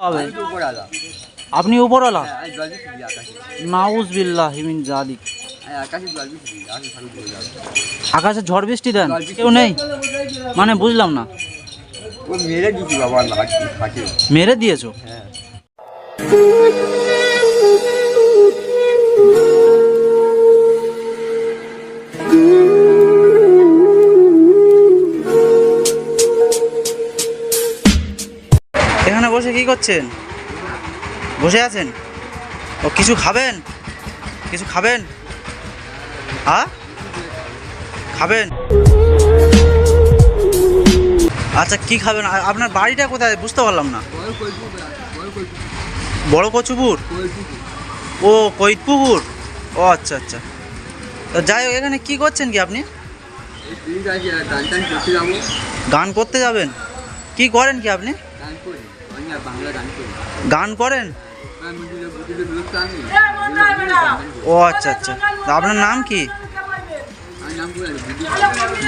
হবে আপনি উপরওয়ালা? নাউজ বিল্লাহ হিমিন জালিক আকাশে। ঝড় বৃষ্টি দেন? কেউ নেই? মানে বুঝলাম না। মেরে বাবা মেরে দিয়েছ? হ্যাঁ। করছেন বসে আছেন? ও কিছু খাবেন? কিছু খাবেন? হ্যাঁ খাবেন? আচ্ছা কি খাবেন? আপনার বাড়িটা কোথায়? বুঝতে পারলাম না। বড় কচুপুর? ও কৈতপুকুর? ও আচ্ছা আচ্ছা। তো যাই হোক এখানে কি করছেন কি আপনি? গান করতে যাবেন? কি করেন কি আপনি? গান করেন? ও আচ্ছা আচ্ছা। আপনার নাম কি?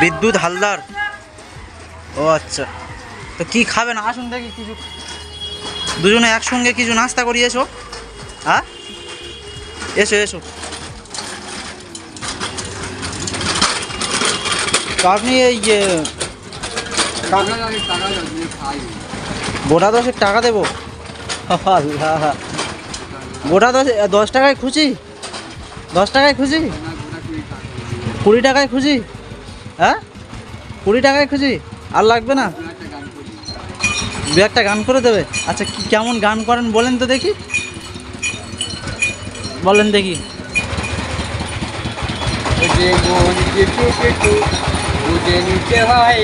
বিদ্যুৎ হালদার। ও আচ্ছা। তো কি খাবেন? আসুন দেখি কিছু। দুজনে একসঙ্গে কিছু নাস্তা করি, এসো। হ্যাঁ এসো এসো। আপনি এই গোটা দশেক টাকা দেবো? গোটা দশ দশ টাকায় খুশি? দশ টাকায় খুশি? কুড়ি টাকায় খুশি? হ্যাঁ? কুড়ি টাকায় খুশি? আর লাগবে না? দু একটা গান করি দেবে। আচ্ছা কি কেমন গান করেন বলেন তো দেখি। বলেন দেখি। যে নিতে হয়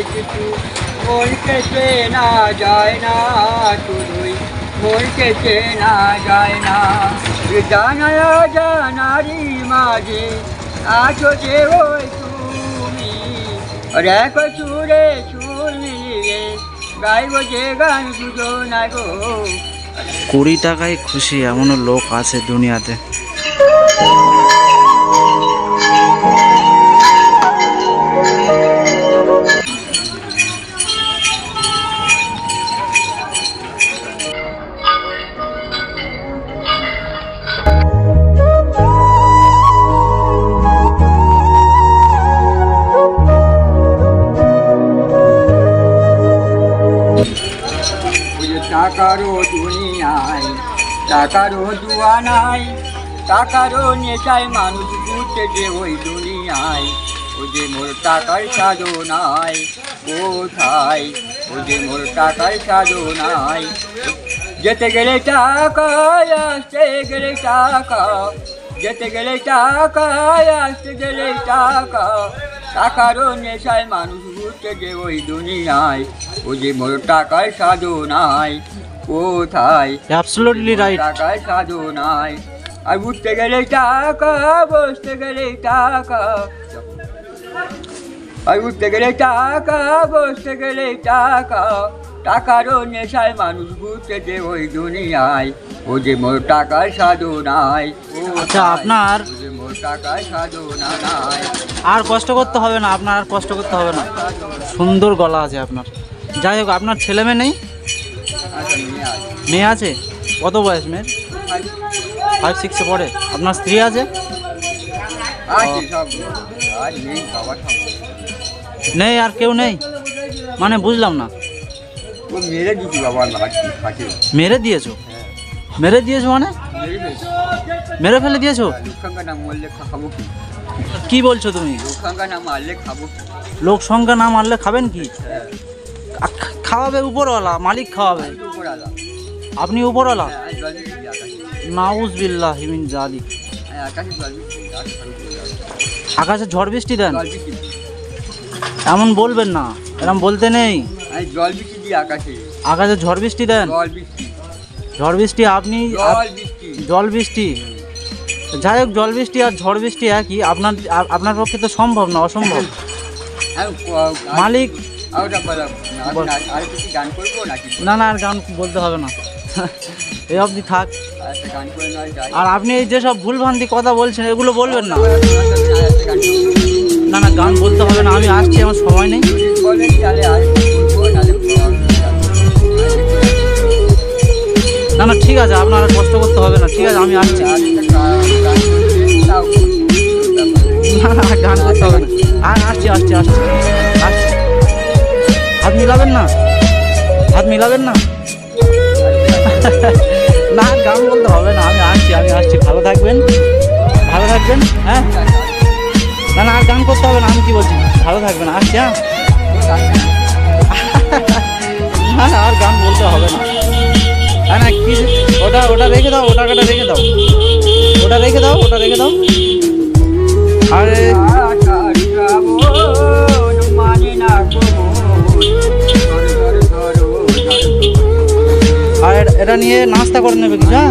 মনকে চেনা যায় না শুধুই মনকে চেনা যায় না। জানা জানারি মাঝে, আছো যে ওই তুমি। এক সুরে সুর মিলিয়ে, গাইব যে গান দুজো না গো। কুড়ি টাকায় খুশি এমনও লোক আছে দুনিয়াতে। টাকারও দুনিয়ায়, টাকারও দুয়া নাই, টাকারও নেশায় মানুষ ঘুরতে যে ওই দুনিয়ায়। ওই যে মোর টাকার সাধনায় কোথায়? ওই যে মোর টাকার সাধনায় যেতে গেলে টাকা আসতে গেলে টাকা। যেতে গেলে টাকা আসতে গেলে টাকা। টাকারও নেশায় মানুষ ঘুরতে যে ওই দুনিয়ায় ও যে মোর টাকার সাধনায় কোথায়? অ্যাবসলুটলি রাইট টাকার সাধনায় আর উঠতে গেলে টাকা বসতে গেলে টাকা। আর উঠতে গেলে টাকা বসতে গেলে টাকা। টাকারও নেশায় মানুষ ঘুরতে যে ওই দুনিয়ায় ও যে মোর টাকার সাধনায় ও আচ্ছা, আপনার- আর কষ্ট করতে হবে না আপনার আর কষ্ট করতে হবে না। সুন্দর গলা আছে আপনার। যাই হোক আপনার ছেলে মেয়ে নেই? আচ্ছা। মেয়ে আছে। কত বয়স মেয়ের? ফাইভ সিক্সে পড়ে। আপনার স্ত্রী আছে? নেই আর কেউ নেই? মানে বুঝলাম না। মেরে বাবা মেরে দিয়েছ? মেরে দিয়েছ মানে? মেরে ফেলে দিয়েছ? কি বলছো তুমি? লোকসংখ্যা না মারলে লোক সংখ্যা না মারলে খাবেন কি? খাওয়াবে উপরওয়ালা, মালিক খাওয়াবে। আপনি উপরওয়ালা? নাউজ বিল্লাহ হিমিন জল। আকাশে ঝড় বৃষ্টি দেন। এমন বলবেন না, এরম বলতে নেই। আকাশে ঝড় বৃষ্টি দেন। ঝড় বৃষ্টি আপনি জল বৃষ্টি। যাই হোক জল বৃষ্টি আর ঝড় বৃষ্টি একই। আপনার আপনার পক্ষে তো সম্ভব না অসম্ভব। মালিক। না- না আর গান বলতে হবে না। এই অবধি থাক। আর আপনি এই যেসব ভুলভ্রান্তি কথা বলছেন এগুলো বলবেন না। না না গান বলতে হবে না আমি আসছি আমার সময় নেই। না। না, ঠিক আছে, আপনার কষ্ট করতে হবে না, ঠিক আছে, আমি আসছি। না না গান করতে হবে না। আর আসছি আসছি আসছি আসছি। হাত মিলাবেন না? হাত মিলাবেন না? না গান বলতে হবে না, আমি আসছি আমি আসছি, ভালো থাকবেন ভালো থাকবেন হ্যাঁ? না না, আর গান করতে হবে না, আমি কি বলছি? ভালো থাকবেন, আসছি হ্যাঁ? না না, আর গান বলতে হবে না। হ্যাঁ কি ওটা ওটা রেখে দাও ওটা ওটা রেখে দাও। ওটা রেখে দাও, ওটা রেখে দাও। আরে আর এটা নিয়ে নাস্তা করে নেবে কিছু হ্যাঁ?